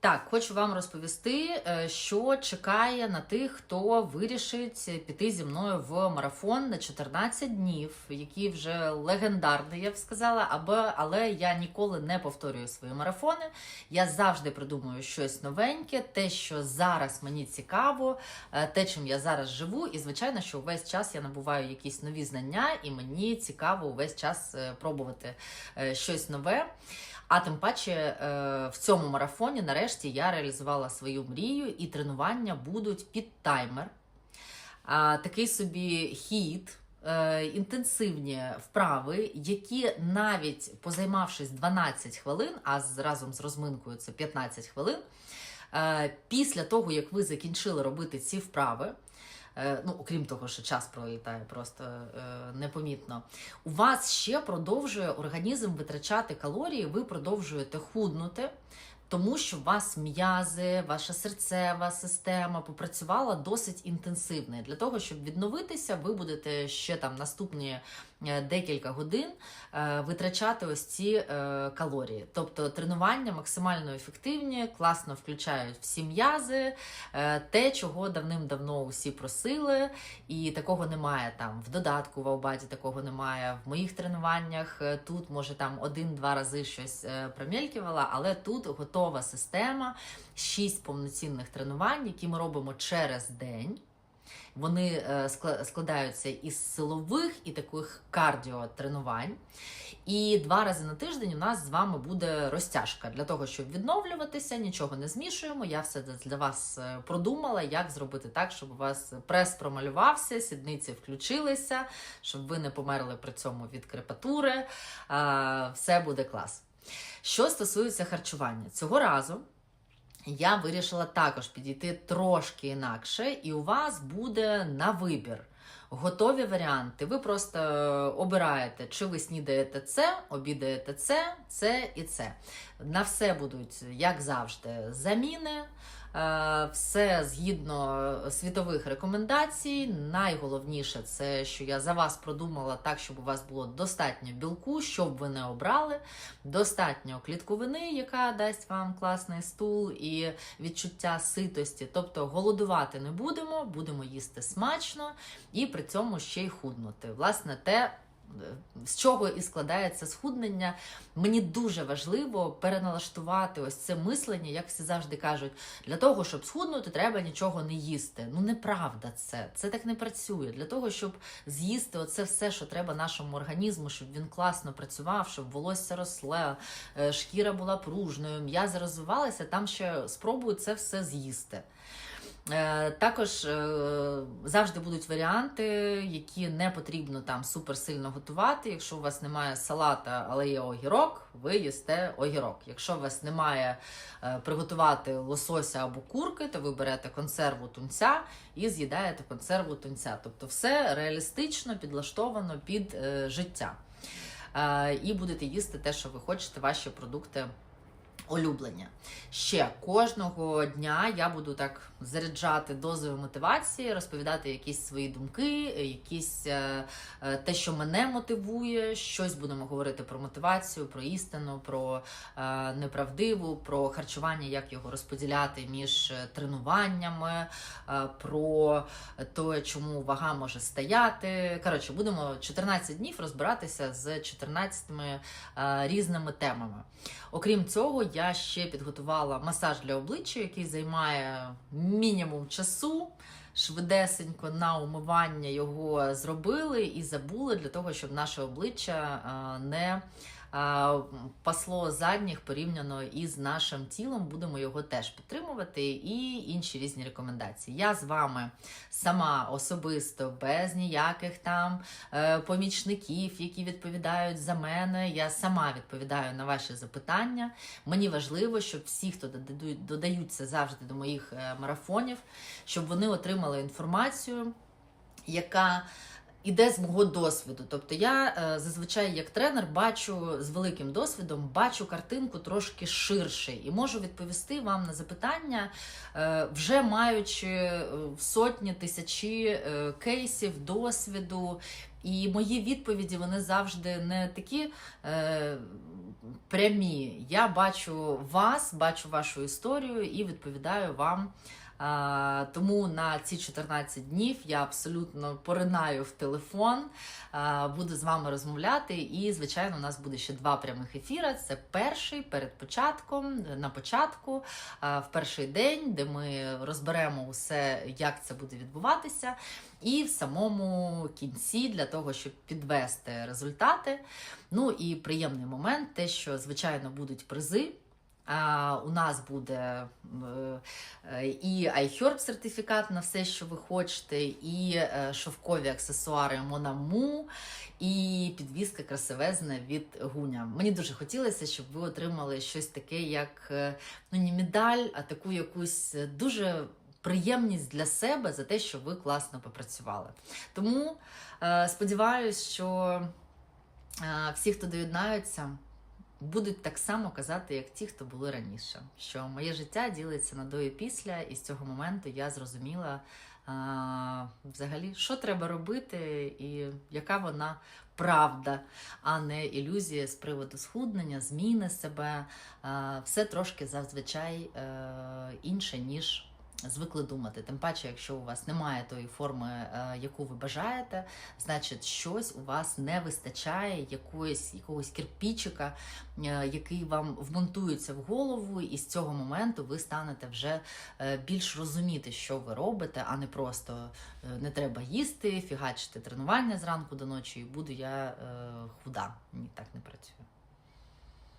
Так, хочу вам розповісти, е, що чекає на тих, хто вирішить піти зі мною в марафон на 14 днів, який вже легендарний, я б сказала, аби, але я ніколи не повторюю свої марафони. Я завжди придумую щось новеньке, те, що зараз мені цікаво, е, те, чим я зараз живу. І звичайно, що увесь час я набуваю якісь нові знання, і мені цікаво увесь час е, пробувати щось нове. А тим паче е, в цьому марафоні нарешті я реалізувала свою мрію, і тренування будуть під таймер. Такий собі хід, е, інтенсивні вправи, які навіть позаймавшись 12 хвилин, а разом з розминкою це 15 хвилин. Е, Після того, як ви закінчили робити ці вправи, е, ну окрім того, що час пролітає просто е, непомітно, у вас ще продовжує організм витрачати калорії, ви продовжуєте худнути, тому що у вас м'язи, ваша серцева система попрацювала досить інтенсивно. І Для того, щоб відновитися, ви будете ще там наступні декілька годин е, витрачати ось ці е, калорії. Тобто тренування максимально ефективні, класно включають всі м'язи, е, те, чого давним-давно усі просили, і такого немає там в додатку в Аубаді, такого немає в моїх тренуваннях. Е, Тут може там один-два рази щось е, промелькувало, але тут готова система, шість повноцінних тренувань, які ми робимо через день. Вони е, складаються із силових і таких кардіотренувань. І два рази на тиждень у нас з вами буде розтяжка для того, щоб відновлюватися, нічого не змішуємо. Я все для вас е, продумала, як зробити так, щоб у вас прес промалювався, сідниці включилися, щоб ви не померли при цьому від крепатури. Все буде клас. Що стосується харчування, цього разу я вирішила також підійти трошки інакше, і у вас буде на вибір. Готові варіанти. Ви просто е, обираєте, чи ви снідаєте це, обідаєте це, це і це. На все будуть, як завжди, заміни. Е, Все згідно світових рекомендацій. Найголовніше це, що я за вас продумала так, щоб у вас було достатньо білку, щоб ви не обрали, достатньо клітковини, яка дасть вам класний стул і відчуття ситості. Тобто голодувати не будемо, будемо їсти смачно і при цьому ще й худнути. Власне, те. З чого і складається схуднення, мені дуже важливо переналаштувати ось це мислення, як всі завжди кажуть, для того, щоб схуднути, треба нічого не їсти. Ну неправда це. Це так не працює. Для того, щоб з'їсти оце все, що треба нашому організму, щоб він класно працював, щоб волосся росло, е, шкіра була пружною, м'язи розвивалися, там ще спробують це все з'їсти. Е, Також е, завжди будуть варіанти, які не потрібно там суперсильно готувати. Якщо у вас немає салата, але є огірок, ви їсте огірок. Якщо у вас немає е, приготувати лосося або курки, то ви берете консерву тунця і з'їдаєте консерву тунця. Тобто все реалістично підлаштовано під життя. І будете їсти те, що ви хочете, ваші продукти улюблення. Ще кожного дня я буду так заряджати дозою мотивації, розповідати якісь свої думки, якісь е, е, те, що мене мотивує. Щось будемо говорити про мотивацію, про істину, про е, неправдиву, про харчування, як його розподіляти між тренуваннями, про те, чому вага може стояти. Коротше, будемо 14 днів розбиратися з 14 е, різними темами. Окрім цього, я ще підготувала масаж для обличчя, який займає мінімум часу. Швидесенько на умивання його зробили і забули для того, щоб наше обличчя е, не пасло задніх порівняно із нашим тілом. Будемо його теж підтримувати, і інші різні рекомендації. Я з вами сама особисто, без ніяких там е, помічників, які відповідають за мене. Я сама відповідаю на ваші запитання. Мені важливо, щоб всі, хто додають- додаються завжди до моїх е, марафонів, щоб вони отримали інформацію, яка іде з мого досвіду. Тобто я е, зазвичай як тренер бачу з великим досвідом, бачу картинку трошки ширше і можу відповісти вам на запитання, е, вже маючи е, сотні тисячі кейсів, досвіду. І мої відповіді вони завжди не такі е, прямі. Я бачу вас, бачу вашу історію і відповідаю вам. А, тому на ці 14 днів я абсолютно поринаю в телефон, а, буду з вами розмовляти. І, звичайно, у нас буде ще два прямих ефіри. Це перший перед початком, на початку, а, в перший день, де ми розберемо усе, як це буде відбуватися. І в самому кінці для того, щоб підвести результати. Ну і приємний момент, те, що звичайно будуть призи. У нас буде е, і iHerb сертифікат на все, що ви хочете, і е, шовкові аксесуари Монаму, і підвізка красивезна від гуня. Мені дуже хотілося, щоб ви отримали щось таке, як е, ну не медаль, а таку якусь дуже приємність для себе за те, що ви класно попрацювали. Тому е, сподіваюся, що е, всі, хто доєднаються, будуть так само казати, як ті, хто були раніше. Що моє життя ділиться на до і після, і з цього моменту я зрозуміла а, взагалі, що треба робити, і яка вона правда, а не ілюзія з приводу схуднення, зміни себе. А, все трошки зазвичай е, інше, ніж. Звикли думати, тим паче, якщо у вас немає тої форми, е, яку ви бажаєте, значить щось у вас не вистачає, якоїсь якогось кирпічика, е, який вам вмонтується в голову, і з цього моменту ви станете вже е, більш розуміти, що ви робите, а не просто не треба їсти, фігачити тренування зранку до ночі, і буду я худа. Ні, так не працює.